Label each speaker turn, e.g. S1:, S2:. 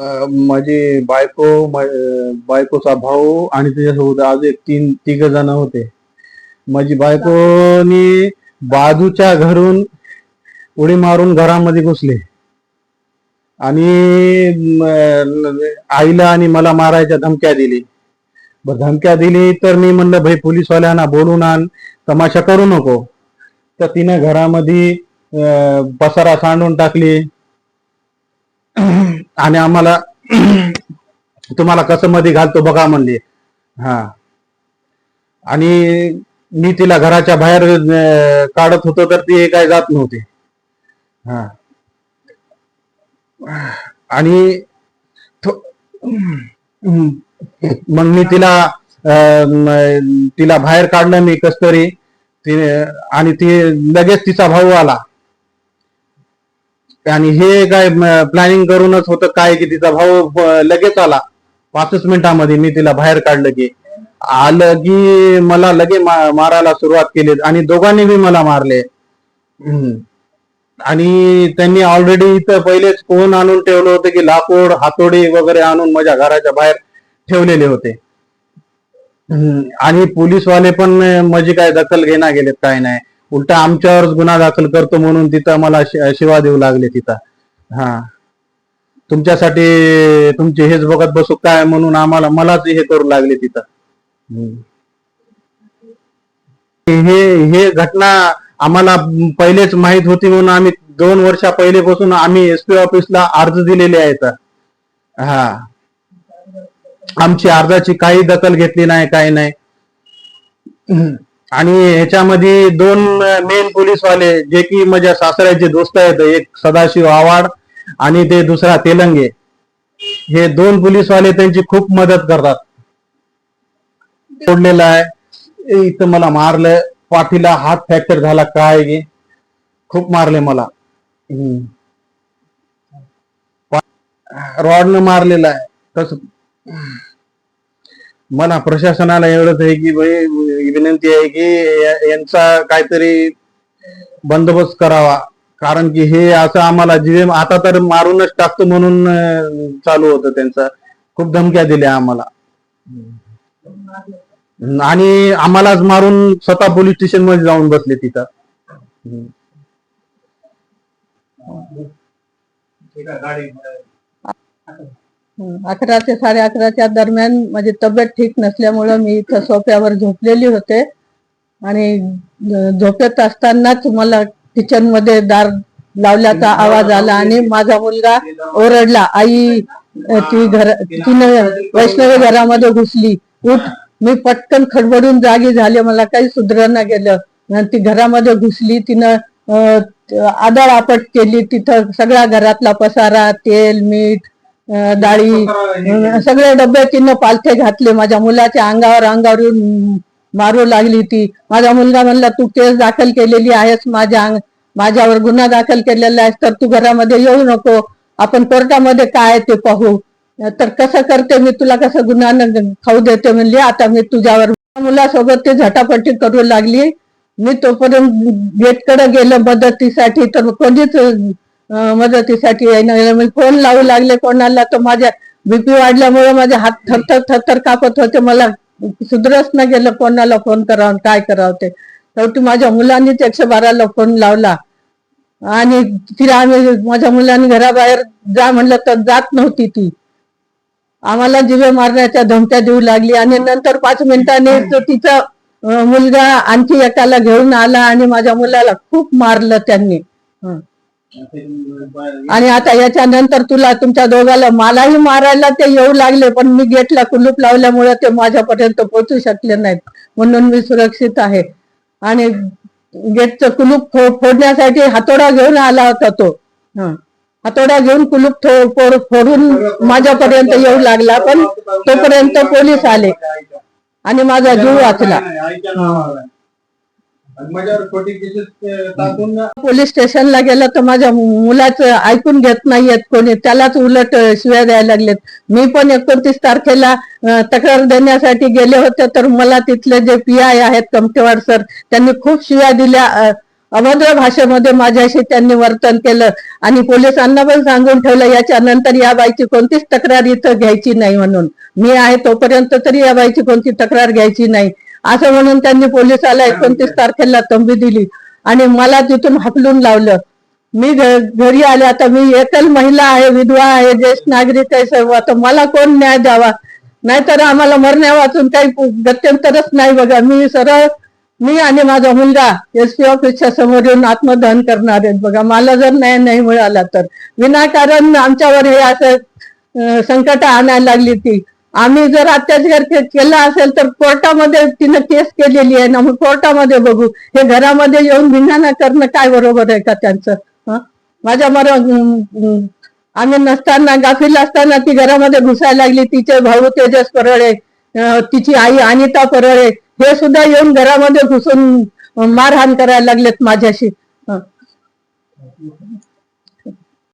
S1: माझी बायको बायकोचा भाऊ आणि त्याच्यासोबत आज एक तीन तिघ जण होते. माझी बायकोनी बाजूच्या घरून उडी मारून घरामध्ये घुसले. आणि आईला आणि मला मारायच्या धमक्या दिली. धमक्या दिली तर मी म्हणलं भाई पोलीसवाल्यांना बोलून आण तमाशा करू नको. तर तिनं घरामध्ये अं, पसारा सांडून टाकली. आणि आम्हाला तुम्हाला कसं मध्ये घालतो बघा म्हणले. हा. आणि मी तिला घराच्या बाहेर काढत होतो तर ती काय जात नव्हते. हा. आणि मग मी तिला अं, तिला बाहेर काढलं मी कस तरी आणि ती लगेच तिचा भाऊ आला. आणि हे काय प्लॅनिंग करूनच होतं काय की तिचा भाऊ लगेच आला. पाचच मिनिटामध्ये मी तिला बाहेर काढलं की. आलं की मला लगे मा- मारायला सुरुवात केली आणि दोघांनी बी मला मारले. हम्म. आणि त्यांनी ऑलरेडी इथं पहिलेच फोन आणून ठेवलं होतं की लाकूड हातोडी वगैरे आणून माझ्या घराच्या बाहेर ठेवलेले होते. आणि पोलीसवाले पण माझी काय दखल घेणार गेलेत काय नाही. उलटा आमच्यावरच गुन्हा दाखल करतो म्हणून तिथं मला शिवा देऊ लागले तिथं. हा. तुमच्यासाठी तुमचे हेच बघत बसू काय म्हणून आम्हाला मलाच हे करू लागले तिथं. हे हे घटना आम्हाला पहिलेच माहीत होती म्हणून आम्ही दोन वर्षा पहिलेपासून आम्ही एसपी ऑफिसला अर्ज दिलेले आहेत. हा. आमची अर्जाची काही दखल घेतली नाही काही नाही. आणि ह्याच्यामध्ये दोन मेन पोलीसवाले जे की माझ्या सासऱ्याचे दोस्त आहेत एक सदाशिव आवाड आणि ते दुसरा तेलंगे. हे दोन पोलीसवाले त्यांची खूप मदत करतात. सोडलेला आहे. इथं मला मारलं पाठीला हात फ्रॅक्चर झाला काय गे खूप मारले मला. हम्म. रॉडनं मारलेला आहे. तस मला प्रशासनाला एवढंच आहे की विनंती आहे की यांचा काहीतरी बंदोबस्त करावा. कारण की हे असं आम्हाला जीवे आता तर मारूनच टाकतो म्हणून चालू होतं त्यांचा. खूप धमक्या दिल्या आम्हाला. आणि आम्हालाच मारून स्वतः पोलीस स्टेशनमध्ये जाऊन बसले तिथं. हम्म.
S2: अकरा ते साडे अकराच्या दरम्यान माझी तब्येत ठीक नसल्यामुळं मी इथं सोफ्यावर झोपलेली होते. आणि झोपेत असतानाच मला किचनमध्ये दार लावल्याचा आवाज आला आणि माझा मुलगा ओरडला आई ती घर तिने वैष्णवी घरामध्ये घुसली उठ मी पटकन खडबडून जागी झाले मला काही सुधारणा गेलं. आणि ती घरामध्ये घुसली तिनं आदळ आपट केली तिथं सगळ्या घरातला पसारा तेल मीठ डाळी सगळ्या सगळे डबे तिनं पालथे घातले. माझ्या मुलाच्या अंगावर अंगावर येऊन मारू लागली ती. माझा मुलगा म्हणला तू केस दाखल केलेली आहेस. माझ्या माझ्यावर गुन्हा दाखल केलेला आहेस. तर तू घरामध्ये येऊ नको. आपण कोर्टामध्ये काय आहे ते पाहू. तर कसं करते मी? तुला कसं गुन्हा न खाऊ देते? म्हणली. आता मी तुझ्यावर मुलासोबत ते झटापटी करू लागली. मी तोपर्यंत गेटकडे गेलो मदतीसाठी. तर कोणीच मदतीसाठी मी फोन लावू लागले कोणाला तर माझ्या बीपी वाढल्यामुळे माझे हात थरथर थरथर कापत होते. मला सुधरच न गेलं कोणाला फोन करावं काय करावं ते. शेवटी माझ्या मुलांनीच एकशे बाराला फोन लावला. आणि तिला आम्ही माझ्या मुलांनी घराबाहेर जा म्हणलं तर जात नव्हती ती. आम्हाला जिवे मारण्याच्या धमक्या देऊ लागली. आणि नंतर पाच मिनिटांनी तो तिचा मुलगा आणखी एकाला घेऊन आला आणि माझ्या मुलाला खूप मारलं त्यांनी. आणि आता याच्यानंतर तुला तुमच्या दोघाला मलाही मारायला ते येऊ लागले पण मी गेटला कुलूप लावल्यामुळे ते माझ्यापर्यंत पोहोचू शकले नाहीत. म्हणून मी सुरक्षित आहे. आणि गेटचं कुलूप फोडण्यासाठी हातोडा घेऊन आला होता तो. हातोडा घेऊन कुलूप फोडून माझ्यापर्यंत येऊ लागला पण तोपर्यंत पोलीस आले. आणि माझा जीव वाचला. पोलीस स्टेशनला गेलं तर माझ्या मुलाचं ऐकून घेत नाहीयेत कोणी. त्यालाच उलट शिव्या द्यायला लागलेत. मी पण एकोणतीस तारखेला तक्रार देण्यासाठी गेले होते तर मला तिथले जे पी आय आहेत कमटेवाड सर त्यांनी खूप शिव्या दिल्या. अभद्र भाषेमध्ये माझ्याशी त्यांनी वर्तन केलं. आणि पोलिसांना पण सांगून ठेवलं याच्यानंतर या बाईची कोणतीच तक्रार इथं घ्यायची नाही म्हणून. मी आहे तोपर्यंत तरी या बाईची कोणती तक्रार घ्यायची नाही. असं म्हणून त्यांनी पोलिसाला एकोणतीस तारखेला तंबी दिली. आणि मला तिथून हकलून लावलं. मी घरी आले आता मी एकल महिला आहे विधवा आहे ज्येष्ठ नागरिक आहे सर्व. आता मला कोण न्याय द्यावा? नाहीतर आम्हाला मरण्या वाचून काही गत्यंतरच नाही बघा. मी सरळ मी आणि माझा मुलगा एस पी ऑफिसच्या समोर येऊन आत्मदहन करणार आहेत बघा. मला जर न्याय नाही मिळाला तर. विनाकारण आमच्यावर हे असं संकट आणायला लागली ती. आम्ही जर अत्याचार केला असेल तर कोर्टामध्ये तिनं केस केलेली आहे ना मग कोर्टामध्ये बघू. हे घरामध्ये येऊन भिन्नाना करणं काय बरोबर आहे का त्यांचं? माझ्या मर आम्ही नसताना गाफील असताना ती घरामध्ये घुसायला लागली. तिचे भाऊ तेजस परळे तिची आई अनिता परळे हे सुद्धा येऊन घरामध्ये घुसून मारहाण करायला लागलेत माझ्याशी.